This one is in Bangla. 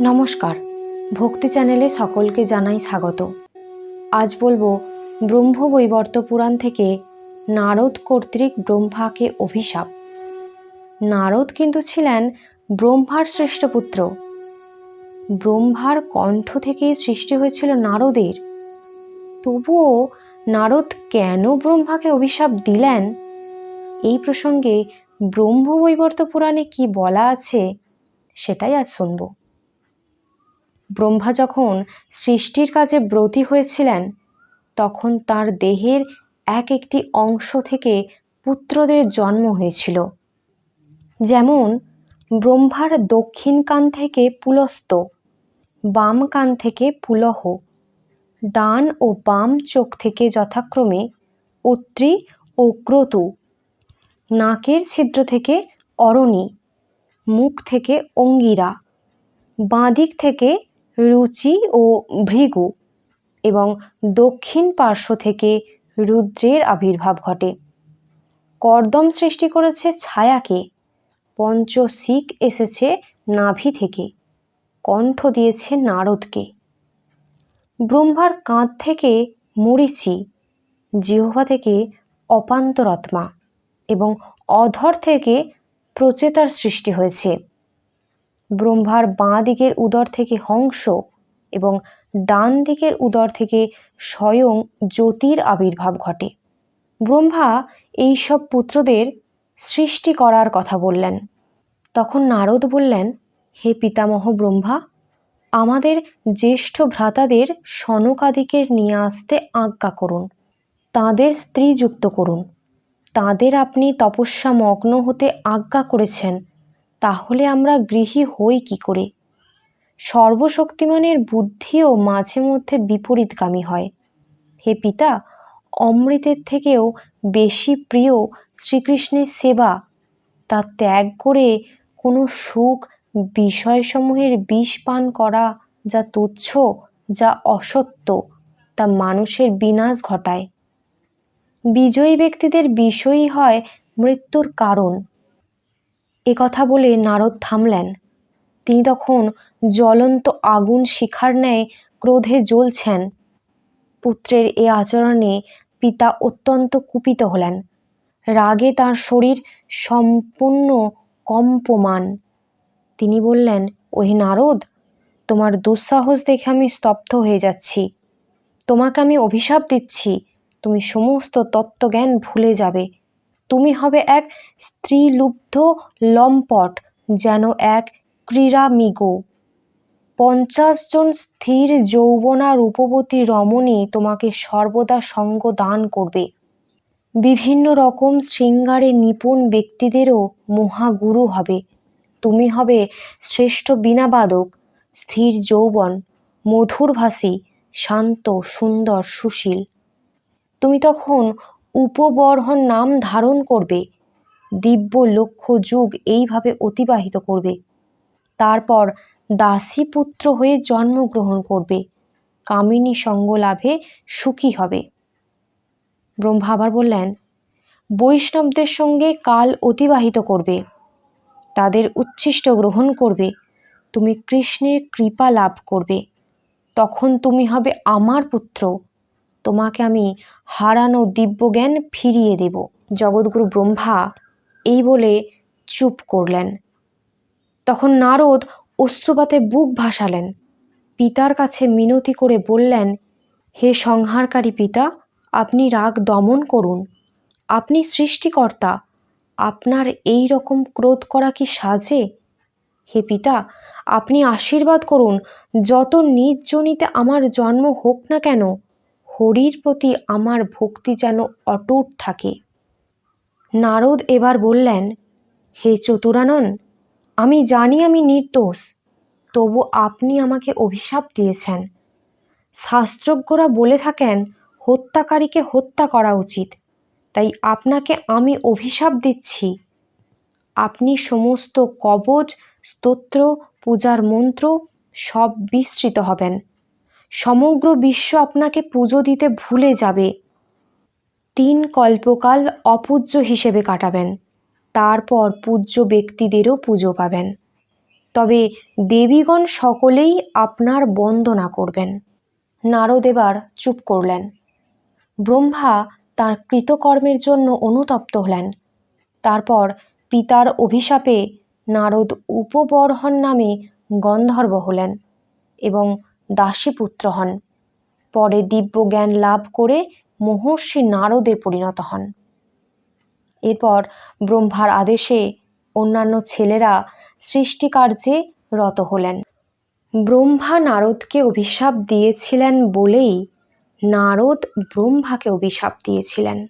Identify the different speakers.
Speaker 1: নমস্কার। ভক্তি চ্যানেলে সকলকে জানাই স্বাগত। আজ বলব, ব্রহ্ম বৈবর্ত পুরাণ থেকে নারদ কর্তৃক ব্রহ্মাকে অভিশাপ। নারদ কিন্তু ছিলেন ব্রহ্মার শ্রেষ্ঠ পুত্র। ব্রহ্মার কণ্ঠ থেকেই সৃষ্টি হয়েছিল নারদের। তবুও নারদ কেন ব্রহ্মাকে অভিশাপ দিলেন? এই প্রসঙ্গে ব্রহ্ম বৈবর্ত পুরাণে কি বলা আছে, সেটাই আজ শুনব। ব্রহ্মা যখন সৃষ্টির কাজে ব্রতী হয়েছিলেন, তখন তার দেহের এক একটি অংশ থেকে পুত্রদের জন্ম হয়েছিল। যেমন, ব্রহ্মার দক্ষিণ কান থেকে পুলস্ত, বাম কান থেকে পুলহ, ডান ও বাম চোখ থেকে যথাক্রমে অত্রি ও ক্রতু, নাকের ছিদ্র থেকে অরণি, মুখ থেকে অঙ্গিরা বাঁদিক থেকে রুচি ও ভৃগু এবং দক্ষিণ পার্শ্ব থেকে রুদ্রের আবির্ভাব ঘটে। কর্দম সৃষ্টি করেছে ছায়াকে, পঞ্চশিক এসেছে নাভি থেকে, কণ্ঠ দিয়েছে নারদকে। ব্রহ্মার কাঁধ থেকে মরিচি জিহ্বা থেকে অপান্তরত্মা এবং অধর থেকে প্রচেতার সৃষ্টি হয়েছে। ব্রহ্মার বাঁ দিকের উদর থেকে হংস এবং ডান দিকের উদর থেকে স্বয়ং জ্যোতির আবির্ভাব ঘটে। ব্রহ্মা এই সব পুত্রদের সৃষ্টি করার কথা বললেন। তখন নারদ বললেন, হে পিতামহ ব্রহ্মা, আমাদের জ্যেষ্ঠ ভ্রাতাদের সনকাদিকের নিয়ে আসতে আজ্ঞা করুন। তাদের স্ত্রী যুক্ত করুন। তাদের আপনি তপস্যা মগ্ন হতে আজ্ঞা করেছেন। তাহলে আমরা গৃহী হই কি করে? সর্বশক্তিমানের বুদ্ধিও মাঝে মধ্যে বিপরীতগামী হয়। হে পিতা, অমৃতের থেকেও বেশি প্রিয় শ্রীকৃষ্ণের সেবা। তা ত্যাগ করে কোনো সুখ বিষয়সমূহের বিষ পান করা যা তুচ্ছ, যা অসত্য, তা মানুষের বিনাশ ঘটায়। বিজয়ী ব্যক্তিদের বিষয়ই হয় মৃত্যুর কারণ। কথা বলে নারদ থামলেন। তিনি তখন জ্বলন্ত আগুন শিখার ন্যায় ক্রোধে জ্বলছেন। পুত্রের এ আচরণে পিতা অত্যন্ত কুপিত হলেন। রাগে তার শরীর সম্পূর্ণ কম্পমান। তিনি বললেন, ওহে নারদ, তোমার দুঃসাহস দেখে আমি স্তব্ধ হয়ে যাচ্ছি। তোমাকে আমি অভিশাপ দিচ্ছি। তুমি সমস্ত তত্ত্বজ্ঞান ভুলে যাবে। তুমি হবে এক স্ত্রীলুব্ধ লম্পট, যেন এক ক্রীড়ামিগো। পঞ্চাশ জন স্থির যৌবনা রূপবতী রমণী তোমাকে সর্বদা সঙ্গ দান করবে। বিভিন্ন রকম শৃঙ্গারে নিপুণ ব্যক্তিদেরও মহাগুরু হবে। তুমি হবে শ্রেষ্ঠ বীণাবাদক, স্থির যৌবন, মধুরভাষী, শান্ত, সুন্দর, সুশীল। তুমি তখন উপবর্হন নাম ধারণ করবে। দিব্য লক্ষ্য যুগ এইভাবে অতিবাহিত করবে। তারপর দাসী পুত্র হয়ে জন্মগ্রহণ করবে। কামিনী সঙ্গ লাভে সুখী হবে। ব্রহ্মা আবার বললেন, বৈষ্ণবদের সঙ্গে কাল অতিবাহিত করবে। তাদের উচ্ছিষ্ট গ্রহণ করবে। তুমি কৃষ্ণের কৃপা লাভ করবে। তখন তুমি হবে আমার পুত্র। তোমাকে আমি হারানো দিব্যজ্ঞান ফিরিয়ে দেব। জগৎগুরু ব্রহ্মা এই বলে চুপ করলেন। তখন নারদ অশ্রুপাতে বুক ভাসালেন। পিতার কাছে মিনতি করে বললেন, হে সংহারকারী পিতা, আপনি রাগ দমন করুন। আপনি সৃষ্টিকর্তা, আপনার এই রকম ক্রোধ করা কি সাজে? হে পিতা, আপনি আশীর্বাদ করুন, যত নিজ জনিতে আমার জন্ম হোক না কেন হরির প্রতি আমার ভক্তি যেন অটুট থাকে। নারদ এবার বললেন, হে চতুরানন, আমি জানি আমি নির্দোষ, তবু আপনি আমাকে অভিশাপ দিয়েছেন। শাস্ত্রজ্ঞরা বলে থাকেন, হত্যাকারীকে হত্যা করা উচিত, তাই আপনাকে আমি অভিশাপ দিচ্ছি। আপনি সমস্ত কবচ, স্তোত্র, পূজার মন্ত্র সব বিস্তৃত হবেন। সমগ্র বিশ্ব আপনাকে পুজো দিতে ভুলে যাবে। তিন কল্পকাল অপূজ্য হিসেবে কাটাবেন। তারপর পূজ্য ব্যক্তিদেরও পুজো পাবেন। তবে দেবীগণ সকলেই আপনার বন্দনা করবেন। নারদ এবার চুপ করলেন। ব্রহ্মা তার কৃতকর্মের জন্য অনুতপ্ত হলেন। তারপর পিতার অভিশাপে নারদ উপবর্হণ নামে গন্ধর্ব হলেন এবং দাসীপুত্র হন। পরে দিব্য জ্ঞান লাভ করে মহর্ষি নারদে পরিণত হন। এরপর ব্রহ্মার আদেশে অন্যান্য ছেলেরা সৃষ্টিকার্যে রত হলেন। ব্রহ্মা নারদকে অভিশাপ দিয়েছিলেন বলেই নারদ ব্রহ্মাকে অভিশাপ দিয়েছিলেন।